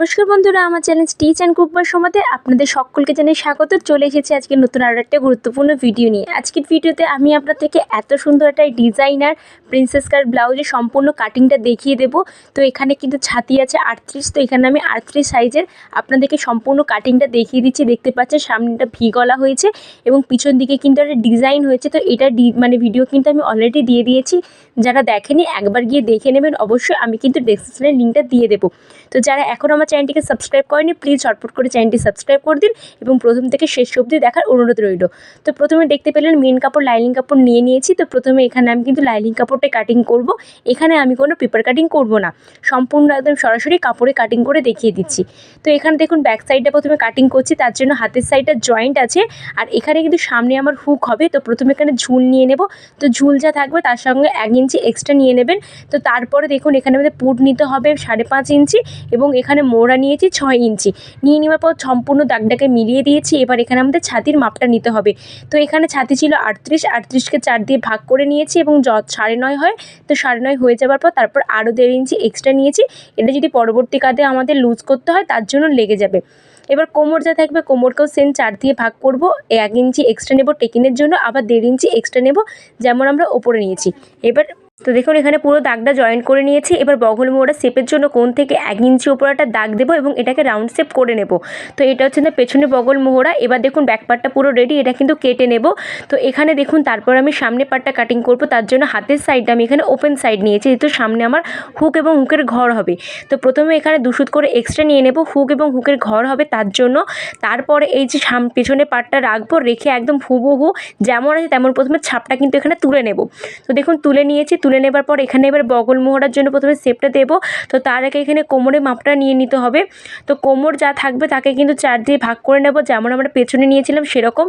নমস্কার বন্ধুরা, আমার চ্যানেল স্টিচ অ্যান্ড কুকবার সমাতে আপনাদের সকলকে জানাই স্বাগত। চলে এসেছি আজকে নতুন আরও একটা গুরুত্বপূর্ণ ভিডিও নিয়ে। আজকের ভিডিওতে আমি আপনার থেকে এত সুন্দর একটা ডিজাইনার প্রিন্সেস কার ব্লাউজের সম্পূর্ণ কাটিংটা দেখিয়ে দেবো। তো এখানে কিন্তু ছাতি আছে আটত্রিশ, তো এখানে আমি আটত্রিশ সাইজের আপনাদেরকে সম্পূর্ণ কাটিংটা দেখিয়ে দিচ্ছি। দেখতে পাচ্ছেন সামনেটা ভি গলা হয়েছে এবং পিছন দিকে কিন্তু একটা ডিজাইন হয়েছে। তো এটা মানে ভিডিও কিন্তু আমি অলরেডি দিয়ে দিয়েছি। যারা দেখেনি একবার গিয়ে দেখে নেবেন, অবশ্যই আমি কিন্তু ডেসক্রিপশনের লিঙ্কটা দিয়ে দেবো। তো যারা এখন আমার চ্যানেলটিকে সাবস্ক্রাইব করেনি প্লিজ ঝটপট করে চ্যানেলটি সাবস্ক্রাইব করে দিন এবং প্রথম থেকে শেষ অবধি দেখার অনুরোধ রইল। তো প্রথমে দেখতে পেলেন মেন কাপড় লাইনিং কাপড় নিয়ে নিয়েছি। তো প্রথমে এখানে আমি কিন্তু লাইনিং কাপড়টা কাটিং করব। এখানে আমি কোনো পেপার কাটিং করব না। সম্পূর্ণ একদম সরাসরি কাপড়ে কাটিং করে দেখিয়ে দিচ্ছি। তো এখানে দেখুন ব্যাক সাইডটা প্রথমে কাটিং করছি, তার জন্য হাতের সাইডটা জয়েন্ট আছে। আর এখানে কিন্তু সামনে আমার হুক হবে, তো প্রথমে এখানে ঝুল নিয়ে নেব। তো ঝুল যা থাকবে তার সঙ্গে এক ইঞ্চি এক্সট্রা নিয়ে নেবেন। তো তারপরে দেখুন এখানে আমাদের পুট নিতে হবে সাড়ে পাঁচ ইঞ্চি এবং এখানে মোড়া নিয়েছি ছয় ইঞ্চি। নিয়ে নেওয়ার পর সম্পূর্ণ দাগটাকে মিলিয়ে দিয়েছি, এবার এখানে আমাদের ছাতির মাপটা নিতে হবে। তো এখানে ছাতি ছিল আটত্রিশ, আটত্রিশকে চার দিয়ে ভাগ করে নিয়েছি এবং য, সাড়ে নয় হয়, তো সাড়ে নয় হয়ে যাওয়ার পর তারপর আরও দেড় ইঞ্চি এক্সট্রা নিয়েছি। এটা যদি পরবর্তী কাজে আমাদের লুজ করতে হয়, তার জন্য লেগে যাবে। এবার কোমর যা থাকবে, কোমরকেও সেম চার দিয়ে ভাগ করব। এক ইঞ্চি এক্সট্রা নেব টেকিনের জন্য, আবার দেড় ইঞ্চি এক্সট্রা নেব, যেমন আমরা ওপরে নিয়েছি। এবার তো দেখুন, এখানে পুরো দাগটা জয়েন করে নিয়েছি। এবার বগল মোড়া শেপের জন্য কোন থেকে এক ইঞ্চি ওপর একটা দাগ দেবো এবং এটাকে রাউন্ড শেপ করে নেব। তো এটা হচ্ছে না পেছনে বগল মোহরা। এবার দেখুন ব্যাক পার্টটা পুরো রেডি এটা কিন্তু কেটে নেব। তো এখানে দেখুন, তারপর আমি সামনে পার্টটা কাটিং করব। তার জন্য হাতের সাইডটা আমি এখানে ওপেন সাইড নিয়েছি, যেহেতু সামনে আমার হুক এবং হুকের ঘর হবে। তো প্রথমে এখানে দুশুত করে এক্সট্রা নিয়ে নেব হুক এবং হুকের ঘর হবে তার জন্য। তারপরে এই যে সাম পেছনে পার্টটা রাখব, রেখে একদম হুবহু যেমন আছে তেমন প্রথমে ছাপটা কিন্তু এখানে তুলে নেব। তো দেখুন, তুলে নিয়েছি তুলে নেবার পর এখানে এবার বগল মোহরার জন্য প্রথমে শেপটা দেবো। তো তার আগে এখানে কোমরে মাপটা নিয়ে নিতে হবে। তো কোমর যা থাকবে তাকে কিন্তু চার দিয়ে ভাগ করে নেব, যেমন আমরা পেছনে নিয়েছিলাম সেরকম।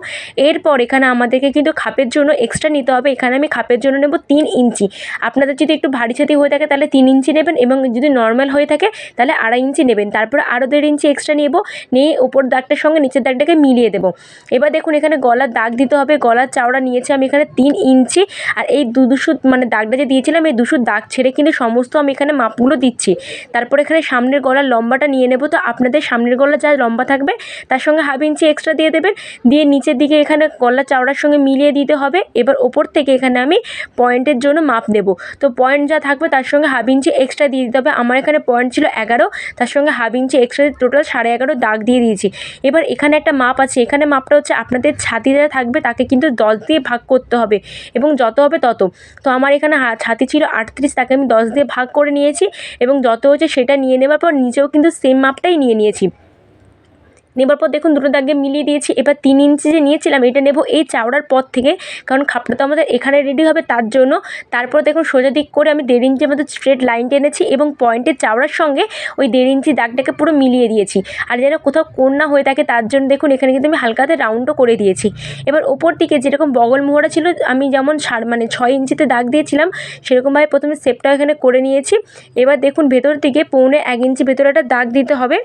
এরপর এখানে আমাদেরকে কিন্তু খাপের জন্য এক্সট্রা নিতে হবে। এখানে আমি খাপের জন্য নেব তিন ইঞ্চি। আপনাদের যদি একটু ভারী ছাতি হয়ে থাকে তাহলে তিন ইঞ্চি নেবেন এবং যদি নর্মাল হয়ে থাকে তাহলে আড়াই ইঞ্চি নেবেন। তারপরে আরও দেড় ইঞ্চি এক্সট্রা নেব। নিয়ে ওপর দাগটার সঙ্গে নিচের দাগটাকে মিলিয়ে দেবো। এবার দেখুন এখানে গলার দাগ দিতে হবে। গলার চাওড়া নিয়েছে আমি এখানে তিন ইঞ্চি। আর এই দু দুশো মানে দাগটা যে দিয়েছিলাম, এই দুশো দাগ ছেড়ে কিন্তু সমস্ত আমি এখানে মাপগুলো দিচ্ছি। তারপর এখানে সামনের গলার লম্বাটা নিয়ে নেব। তো আপনাদের সামনের গলা যা লম্বা থাকবে, তার সঙ্গে হাফ ইঞ্চি এক্সট্রা দিয়ে দেবেন। দিয়ে নিচের দিকে এখানে গলা চাওড়ার সঙ্গে মিলিয়ে দিতে হবে। এবার ওপর থেকে এখানে আমি পয়েন্টের জন্য মাপ দেব তো পয়েন্ট যা থাকবে, তার সঙ্গে হাফ ইঞ্চি এক্সট্রা দিয়ে দিতে হবে। আমার এখানে পয়েন্ট ছিল এগারো, তার সঙ্গে হাফ ইঞ্চি এক্সট্রা টোটাল সাড়ে এগারো দাগ দিয়ে দিয়েছি। এবার এখানে একটা মাপ আছে। এখানে মাপটা হচ্ছে আপনাদের ছাতি যা থাকবে, তাকে কিন্তু দশ দিয়ে ভাগ করতে হবে। এবং যত হবে তত। তো আমার এখানে ছাতি ছিল আটত্রিশ, তাকে আমি দশ দিয়ে ভাগ করে নিয়েছি এবং যত হচ্ছে সেটা নিয়ে নেওয়ার পর নিজেও কিন্তু সেম মাপটাই নিয়ে নিয়েছি। নেবার পর দেখুন দুটো দাগে মিলিয়ে দিয়েছি, এবার তিন ইঞ্চি যে নিয়েছিলাম এটা নেব এই চাওড়ার পর থেকে, কারণ খাপটা তো আমাদের এখানে রেডি হবে তার জন্য। তারপর দেখুন সোজা দিক করে আমি দেড় ইঞ্চির মতো স্ট্রেট লাইন টেনেছি এবং পয়েন্টের চাওড়ার সঙ্গে ওই দেড় ইঞ্চি দাগটাকে পুরো মিলিয়ে দিয়েছি। আর যেন কোথাও না হয়ে থাকে তার জন্য দেখুন এখানে কিন্তু আমি হালকাতে রাউন্ডও করে দিয়েছি। এবার ওপর দিকে যেরকম বগল মোহরা ছিল, আমি যেমন সার মানে ছয় ইঞ্চিতে দাগ দিয়েছিলাম, সেরকমভাবে প্রথমে সেপটা এখানে করে নিয়েছি। এবার দেখুন ভেতর দিকে পৌনে এক ইঞ্চি ভেতরে একটা দাগ দিতে হবে।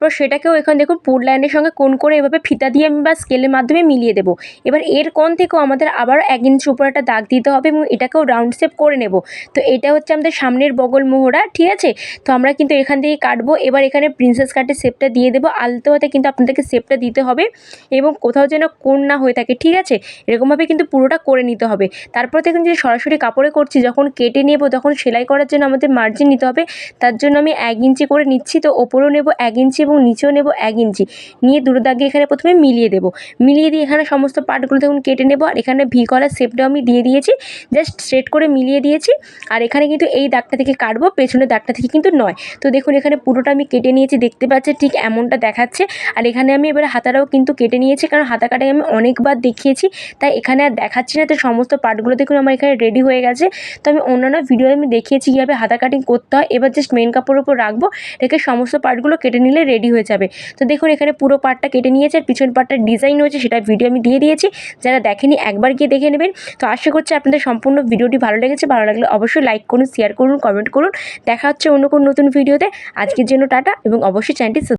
এবার সেটাকেও এখানে দেখুন পুর লাইনের সঙ্গে কোন করে এভাবে ফিতা দিয়ে আমি বা স্কেলের মাধ্যমে মিলিয়ে দেবো। এবার এর কোণ থেকেও আমাদের আবার এক ইঞ্চি উপর একটা দাগ দিতে হবে এবং এটাকেও রাউন্ড শেপ করে নেব। তো এটা হচ্ছে আমাদের সামনের বগল মোহরা, ঠিক আছে? তো আমরা কিন্তু এখান থেকে কাটবো। এবার এখানে প্রিন্সেস কাটের শেপটা দিয়ে দেবো। আলতো হাতে কিন্তু আপনাদেরকে শেপটা দিতে হবে এবং কোথাও যেন কোন না হয়ে থাকে, ঠিক আছে? এরকমভাবে কিন্তু পুরোটা করে নিতে হবে। তারপর দেখুন যে সরাসরি কাপড়ে করছি, যখন কেটে নেব, তখন সেলাই করার জন্য আমাদের মার্জিন নিতে হবে। তার জন্য আমি এক ইঞ্চি করে নিচ্ছি। তো ওপরেও নেব এক ইঞ্চি এবং নিচেও নেব এক ইঞ্চি। নিয়ে দুটো দাগে এখানে প্রথমে মিলিয়ে দেবো। মিলিয়ে দিয়ে এখানে সমস্ত পার্টগুলো দেখুন কেটে নেব। আর এখানে ভি করার শেপটাও আমি দিয়ে দিয়েছি। জাস্ট স্ট্রেট করে মিলিয়ে দিয়েছি। আর এখানে কিন্তু এই দাগটা থেকে কাটবো, পেছনের দাগটা থেকে কিন্তু নয়। তো দেখুন এখানে পুরোটা আমি কেটে নিয়েছি, দেখতে পাচ্ছি ঠিক এমনটা দেখাচ্ছে। আর এখানে আমি এবারে হাতাটাও কিন্তু কেটে নিয়েছি, কারণ হাতা কাটাই আমি অনেকবার দেখিয়েছি। তাই এখানে আর দেখাচ্ছি না। তো সমস্ত পার্টগুলো দেখুন আমার এখানে রেডি হয়ে গেছে। তো আমি অন্যান্য ভিডিও আমি দেখিয়েছি কীভাবে হাতা কাটিং করতে হয়। এবার জাস্ট মেন কাপড়ের উপর রাখব। রেখে সমস্ত পার্টগুলো কেটে নিলে রেডি হয়ে যাবে। তো দেখুন, এখানে পুরো পার্টটা কেটে নিয়েছে, আর পিছন পার্টটা ডিজাইন হয়েছে সেটা ভিডিও আমি দিয়ে দিয়েছি। যারা দেখেনি, একবার গিয়ে দেখে নেবেন। তো আশা করছি আপনাদের সম্পূর্ণ ভিডিওটি ভালো লেগেছে। ভালো লাগলে অবশ্যই লাইক করুন শেয়ার করুন কমেন্ট করুন। দেখা হচ্ছে অন্য কোনো নতুন ভিডিওতে আজকের জন্য টাটা, এবং অবশ্যই চ্যানেলটি